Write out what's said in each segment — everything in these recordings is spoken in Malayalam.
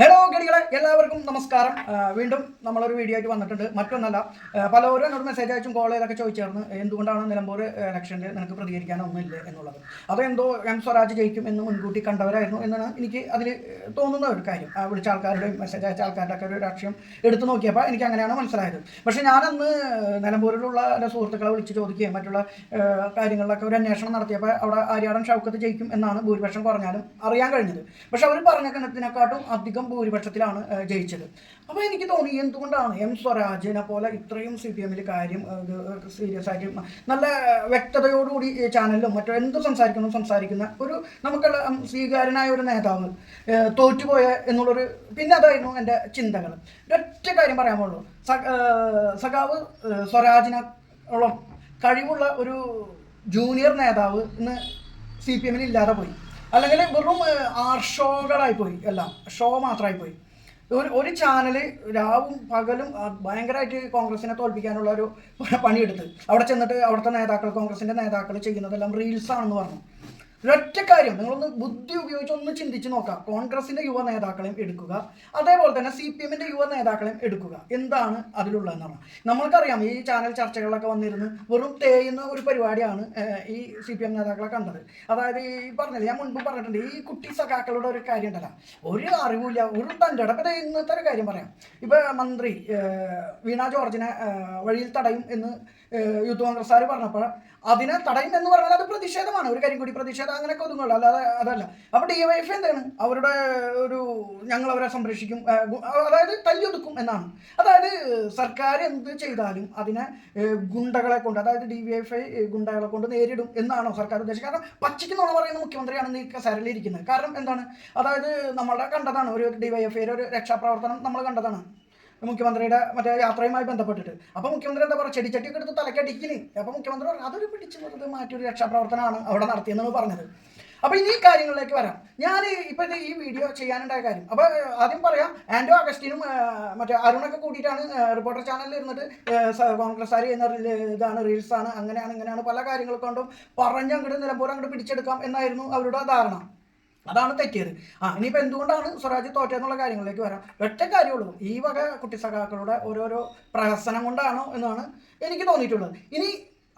ഹലോ ഗടികളെ എല്ലാവർക്കും നമസ്കാരം. വീണ്ടും നമ്മളൊരു വീഡിയോ ആയിട്ട് വന്നിട്ടുണ്ട്. മറ്റൊന്നല്ല പലവരും എന്നോട് മെസ്സേജ് അയച്ചും കോൾ ചെയ്തൊക്കെ ചോദിച്ചായിരുന്നു. എന്തുകൊണ്ടാണ് നിലമ്പൂർ ഇലക്ഷനിൽ നിനക്ക് പ്രതികരിക്കാനൊന്നുമില്ല എന്നുള്ളത്? അതെന്തോ എം സ്വരാജ് ജയിക്കും എന്ന് മുൻകൂട്ടി കണ്ടവരായിരുന്നു എന്നാണ് എനിക്ക് അതിൽ തോന്നുന്ന ഒരു കാര്യം. വിളിച്ച ആൾക്കാരുടെയും മെസ്സേജ് അയച്ച ആൾക്കാരുടെ ഒക്കെ ഒരു ലക്ഷ്യം എടുത്തു നോക്കിയപ്പോൾ എനിക്ക് അങ്ങനെയാണ് മനസ്സിലായത്. പക്ഷേ ഞാനന്ന് നിലമ്പൂരിലുള്ള എന്റെ സുഹൃത്തുക്കളെ വിളിച്ച് ചോദിക്കുകയും മറ്റുള്ള കാര്യങ്ങളിലൊക്കെ ഒരു അന്വേഷണം നടത്തിയപ്പോൾ അവിടെ ആര്യാടൻ ഷൗക്കത്ത് ജയിക്കും എന്നാണ് ഭൂരിപക്ഷം കുറഞ്ഞാലും അറിയാൻ കഴിഞ്ഞത്. പക്ഷെ അവർ പറഞ്ഞ കണക്കിനെക്കാട്ടും അധികം ഭൂരിപക്ഷത്തിലാണ് ജയിച്ചത്. അപ്പോൾ എനിക്ക് തോന്നി എന്തുകൊണ്ടാണ് എം സ്വരാജിനെ പോലെ ഇത്രയും സി പി എമ്മിൽ കാര്യം സീരിയസ് ആയിട്ട് നല്ല വ്യക്തതയോടുകൂടി ചാനലിലും മറ്റോ എന്ത് സംസാരിക്കുന്നു സംസാരിക്കുന്ന ഒരു നമുക്കുള്ള സ്വീകാരനായ ഒരു നേതാവ് തോറ്റുപോയ എന്നുള്ളൊരു പിന്നെ അതായിരുന്നു എന്റെ ചിന്തകൾ ഒറ്റ കാര്യം പറയാൻ സഖാവ് സ്വരാജിനോളം കഴിവുള്ള ഒരു ജൂനിയർ നേതാവ് ഇന്ന് സി പി എമ്മിൽ ഇല്ലാതെ പോയി. അല്ലെങ്കിൽ വെറും ആർഷോകളായി പോയി എല്ലാം. ഷോ മാത്രമായി പോയി ഒരു ഒരു ചാനൽ രാവും പകലും ഭയങ്കരമായിട്ട് കോൺഗ്രസിനെ തോൽപ്പിക്കാനുള്ള ഒരു പണിയെടുത്ത്. അവിടെ ചെന്നിട്ട് അവിടുത്തെ നേതാക്കൾ കോൺഗ്രസിന്റെ നേതാക്കൾ ചെയ്യുന്നതെല്ലാം റീൽസ് ആണെന്ന് പറഞ്ഞു. ഒരൊറ്റ കാര്യം നിങ്ങളൊന്ന് ബുദ്ധി ഉപയോഗിച്ച് ഒന്ന് ചിന്തിച്ച് നോക്കാം കോൺഗ്രസിന്റെ യുവ നേതാക്കളെയും എടുക്കുക. അതേപോലെ തന്നെ സി പി എമ്മിന്റെ യുവ നേതാക്കളെയും എടുക്കുക. എന്താണ് അതിലുള്ളതെന്നാണ് നമ്മൾക്കറിയാം ഈ ചാനൽ ചർച്ചകളിലൊക്കെ വന്നിരുന്ന് വെറും തേയുന്ന ഒരു പരിപാടിയാണ് ഈ സി പി എം നേതാക്കളെ കണ്ടത്. അതായത് ഈ പറഞ്ഞത് ഞാൻ മുൻപ് പറഞ്ഞിട്ടുണ്ട് ഈ കുട്ടി സഖാക്കളുടെ ഒരു കാര്യം ഉണ്ടല്ലോ. ഒരു അറിവില്ല ഒരു തന്റെ ഇടപ്പത് ഇന്നത്തെ ഒരു കാര്യം പറയാം. ഇപ്പൊ മന്ത്രി വീണ ജോർജിനെ വഴിയിൽ തടയും എന്ന് യൂത്ത് കോൺഗ്രസ്സുകാർ പറഞ്ഞപ്പോൾ അതിനെ തടയും എന്ന് പറഞ്ഞാൽ അത് പ്രതിഷേധമാണ്. ഒരു കാര്യം കൂടി പ്രതിഷേധം അങ്ങനെയൊക്കെ ഒതുങ്ങുള്ളൂ അല്ലാതെ അതല്ല. അപ്പോൾ ഡി വൈ എഫ് എന്താണ്? അവരുടെ ഒരു ഞങ്ങൾ അവരെ സംരക്ഷിക്കും അതായത് തല്ലിയൊതുക്കും എന്നാണ്. അതായത് സർക്കാർ എന്ത് ചെയ്താലും അതിനെ ഗുണ്ടകളെ കൊണ്ട് അതായത് ഡി വി എഫ് ഐ ഗുണ്ടകളെ കൊണ്ട് നേരിടും എന്നാണോ സർക്കാർ ഉദ്ദേശിച്ചത്? കാരണം പച്ചയ്ക്ക് നുണ പറയുന്ന മുഖ്യമന്ത്രിയാണ് ഈ കസേരയിൽ കാരണം എന്താണ്? അതായത് നമ്മളുടെ കണ്ടതാണ്. ഒരു ഡി വൈ എഫ് ഐയുടെ ഒരു രക്ഷാപ്രവർത്തനം നമ്മൾ കണ്ടതാണ്. മുഖ്യമന്ത്രിയുടെ മറ്റേ യാത്രയുമായി ബന്ധപ്പെട്ടിട്ട്. അപ്പോൾ മുഖ്യമന്ത്രി എന്താ പറയുക? ചെടിച്ചട്ടിയൊക്കെ എടുത്ത് തലക്കടിക്കിന് അപ്പോൾ മുഖ്യമന്ത്രി പറഞ്ഞു അതൊരു പിടിച്ചു വെറുതെ മാറ്റിയൊരു രക്ഷാപ്രവർത്തനമാണ് അവിടെ നടത്തിയെന്നാണ് പറഞ്ഞത്. അപ്പോൾ ഇനി ഈ കാര്യങ്ങളിലേക്ക് വരാം. ഞാൻ ഇപ്പൊ ഈ വീഡിയോ ചെയ്യാനുണ്ടായ കാര്യം. അപ്പോൾ ആദ്യം പറയാം ആൻഡോ അഗസ്റ്റിനും മറ്റേ അരുണൊക്കെ കൂട്ടിയിട്ടാണ് റിപ്പോർട്ടർ ചാനലിൽ ഇരുന്നിട്ട് കോൺഗ്രസ്സുകാർ ചെയ്യുന്ന ഇതാണ് റീൽസ് ആണ് അങ്ങനെയാണ് ഇങ്ങനെയാണ് പല കാര്യങ്ങൾ കൊണ്ടും പറഞ്ഞ് അങ്ങോട്ട് നിലമ്പൂർ അങ്ങോട്ട് പിടിച്ചെടുക്കാം എന്നായിരുന്നു അവരുടെ ധാരണ. അതാണ് തെറ്റിയത്. ആ ഇനിയിപ്പോൾ എന്തുകൊണ്ടാണ് സ്വരാജ് തോറ്റെന്നുള്ള കാര്യങ്ങളിലേക്ക് വരാം. ഒറ്റ കാര്യമുള്ളൂ. ഈ വക കുട്ടി സഖാക്കളുടെ ഓരോരോ പ്രഹസനം കൊണ്ടാണോ എന്നാണ് എനിക്ക് തോന്നിയിട്ടുള്ളത്. ഇനി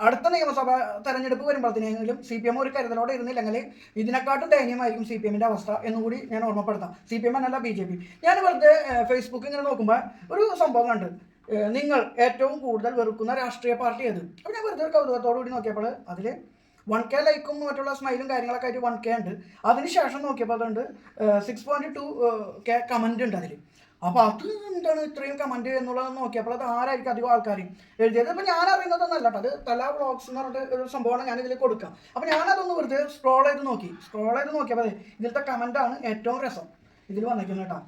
അടുത്ത നിയമസഭാ തെരഞ്ഞെടുപ്പ് വരുമ്പോഴത്തേനെങ്കിലും സി പി എം ഒരു കരുതലോടെ ഇരുന്നില്ലെങ്കിൽ ഇതിനെക്കാട്ടും ദയനീയമായിരിക്കും സി പി എമ്മിന്റെ അവസ്ഥ എന്നുകൂടി ഞാൻ ഓർമ്മപ്പെടുത്താം. സി പി എം എന്നല്ല ബി ജെ പി. ഞാൻ വെറുതെ ഫേസ്ബുക്ക് ഇങ്ങനെ നോക്കുമ്പോൾ ഒരു സംഭവം കണ്ട്. നിങ്ങൾ ഏറ്റവും കൂടുതൽ വെറുക്കുന്ന രാഷ്ട്രീയ പാർട്ടി ഏത്? അപ്പോൾ ഞാൻ വെറുതെ ഒരു കൗതുകത്തോടു കൂടി നോക്കിയപ്പോൾ അതിൽ വൺ കെ ലൈക്കും മറ്റുള്ള സ്മൈലും കാര്യങ്ങളൊക്കെ ആയിട്ട് വൺ കെ ഉണ്ട്. അതിനുശേഷം നോക്കിയപ്പോൾ അതുണ്ട് six point two K comment ഉണ്ട് അതിൽ അപ്പോൾ അത് എന്താണ് ഇത്രയും കമന്റ് എന്നുള്ളത് നോക്കിയപ്പോൾ അത് ആരായിരിക്കും അധികം ആൾക്കാർ എഴുതിയത് അപ്പോൾ ഞാൻ അറിയുന്നതൊന്നല്ല കേട്ടോ. അത് തല വ്ളോഗ്സ് എന്ന് പറഞ്ഞിട്ട് ഒരു സംഭവമാണ് ഞാൻ ഇതിൽ കൊടുക്കാം. അപ്പോൾ ഞാനതൊന്ന് വെറുതെ സ്ക്രോൾ ചെയ്ത് നോക്കി. സ്ക്രോൾ ചെയ്ത് നോക്കിയപ്പോൾ അതെ ഇതിലത്തെ കമന്റാണ് ഏറ്റവും രസം. ഇതിൽ വന്നിരിക്കുന്നത് കേട്ടോ.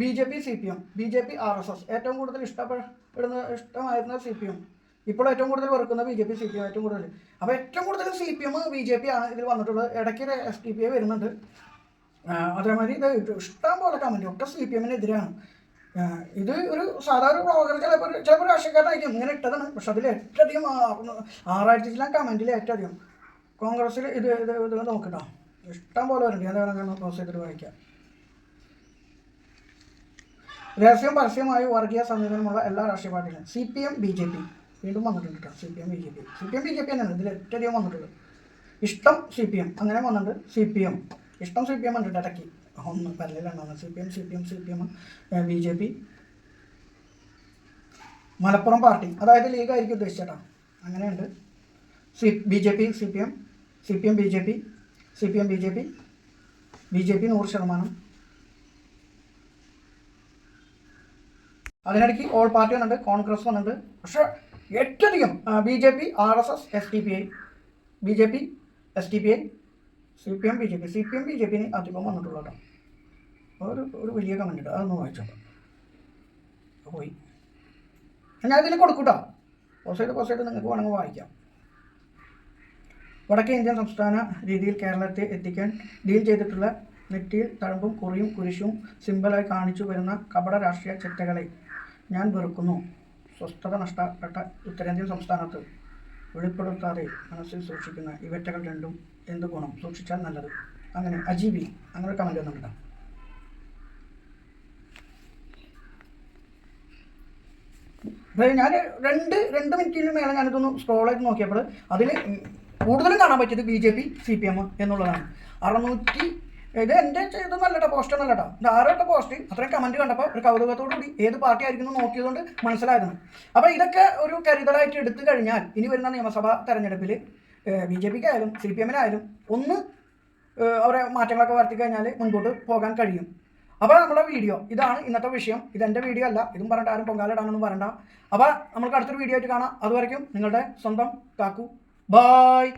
B J P C P M B J P R S S. ഏറ്റവും കൂടുതൽ ഇഷ്ടപ്പെടുന്ന ഇഷ്ടമായിരുന്ന സി പി എം. ഇപ്പോൾ ഏറ്റവും കൂടുതൽ വെറുക്കുന്ന B J P C P M ഏറ്റവും കൂടുതൽ. അപ്പോൾ ഏറ്റവും കൂടുതൽ C P M B J P ആണ് ഇതിൽ വന്നിട്ടുള്ളത് ഇടയ്ക്ക് എസ് ഡി പി ഐ വരുന്നുണ്ട്. അതേമാതിരി ഇത് ഇഷ്ടം പോലെ കമന്റ് ഒക്കെ സി പി എമ്മിനെതിരാണ് ആ, ഇത് ഒരു സാധാരണ ബ്ലോഗർ ചിലപ്പോൾ ചിലപ്പോൾ രാഷ്ട്രീയക്കാരനായിരിക്കും ഇങ്ങനെ ഇട്ടതാണ്. പക്ഷെ അതിൽ ഏറ്റവും അധികം ആറായിരത്തി ചില കമന്റിൽ ഏറ്റവും അധികം. കോൺഗ്രസ്സിൽ ഇത് ഇത് ഇത് നോക്കട്ടോ. ഇഷ്ടം പോലെ വരുന്നുണ്ട്. ഞാൻ വേണമെങ്കിൽ ക്ലോസ് ചെയ്തിട്ട് വായിക്കാം. രഹസ്യം പരസ്യമായി വർഗീയ സമീപനമുള്ള എല്ലാ രാഷ്ട്രീയ പാർട്ടികളും. C P M B J P വീണ്ടും വന്നിട്ടുണ്ട് കേട്ടോ C P M B J P C P M B J P തന്നെയാണ് ഇതിൽ ഏറ്റവും വന്നിട്ടുള്ളത് ഇഷ്ടം സി പി എം അങ്ങനെ വന്നിട്ടുണ്ട് സി പി എം ഇഷ്ടം സി പി എം ഉണ്ട് ഇടയ്ക്ക് ഒന്ന് പല്ലിലുണ്ടാവുന്നത് C P M C P M C P M B J P Malappuram party അതായത് ലീഗ് ആയിരിക്കും ഉദ്ദേശിച്ചേട്ടാ അങ്ങനെയുണ്ട് C B J P C P M C P M B J P C P M B J P B J P നൂറ് ശതമാനം അതിനിടയ്ക്ക് ഓൾ പാർട്ടി വന്നിട്ടുണ്ട് കോൺഗ്രസ് വന്നിട്ടുണ്ട് പക്ഷേ ഏറ്റവും B J P R S S S D P I B J P S D P I C P M B J P. C P M B J പിന് അധികം വന്നിട്ടുള്ളത് ഒരു ഒരു വലിയ കമന്റ് ഉണ്ട് അതൊന്ന് വായിച്ചോളാം പോയി. ഞാൻ ഇതിൽ കൊടുക്കൂട്ടോ. പോസ്റ്റ് പോസ്റ്റ് നിങ്ങൾക്ക് വേണമെങ്കിൽ വായിക്കാം. വടക്കേ ഇന്ത്യൻ സംസ്ഥാന രീതിയിൽ കേരളത്തെ എത്തിക്കാൻ ഡീൽ ചെയ്തിട്ടുള്ള നെറ്റിയിൽ തഴമ്പും കുറിയും കുരിശും സിമ്പിളായി കാണിച്ചു വരുന്ന കപട രാഷ്ട്രീയ ചിട്ടകളെ ഞാൻ വെറുക്കുന്നു. സ്വസ്ഥത നഷ്ടപ്പെട്ട ഉത്തരേന്ത്യൻ സംസ്ഥാനത്ത് വെളിപ്പെടുത്താതെ മനസ്സിൽ സൂക്ഷിക്കുന്ന ഇവറ്റകൾ രണ്ടും എന്ത് ഗുണം? സൂക്ഷിച്ചാൽ നല്ലത്. അങ്ങനെ അജീവി അങ്ങനെ കമന്റ് ഒന്നും ഞാൻ രണ്ട് രണ്ട് മിനിറ്റിന് മേലെ ഞാനിതൊന്ന് സ്ക്രോൾ ചെയ്ത് നോക്കിയപ്പോൾ അതിൽ കൂടുതലും കാണാൻ പറ്റിയത് B J P C P M എന്നുള്ളതാണ്. അറുന്നൂറ്റി ഇത് എന്റെ ചെയ്തൊന്നല്ല കേട്ടോ പോസ്റ്റ് ഒന്നല്ല കേട്ടോ ഇത് ആറോട്ട് പോസ്റ്റ് അത്രയും കമന്റ് കണ്ടപ്പോൾ ഒരു കൗതുകത്തോടു കൂടി ഏത് പാർട്ടി ആയിരിക്കുന്നു നോക്കിയതുകൊണ്ട് മനസ്സിലായിരുന്നു അപ്പോൾ ഇതൊക്കെ ഒരു കരുതലായിട്ട് എടുത്തു കഴിഞ്ഞാൽ ഇനി വരുന്ന നിയമസഭാ തെരഞ്ഞെടുപ്പിൽ ബി ജെ പിക്ക് ആയാലും സി പി എമ്മിനായാലും ഒന്ന് അവരെ മാറ്റങ്ങളൊക്കെ വരുത്തി കഴിഞ്ഞാൽ മുൻപോട്ട് പോകാൻ കഴിയും. അപ്പോൾ നമ്മുടെ വീഡിയോ ഇതാണ് ഇന്നത്തെ വിഷയം. ഇതെന്റെ വീഡിയോ അല്ല. ഇതും പറഞ്ഞിട്ട് ആരും പൊങ്കാലിടാനൊന്നും പറയണ്ട അപ്പോൾ നമുക്ക് അടുത്തൊരു വീഡിയോ ആയിട്ട് കാണാം. അതുവരയ്ക്കും നിങ്ങളുടെ സ്വന്തം കാക്കു. ബായ്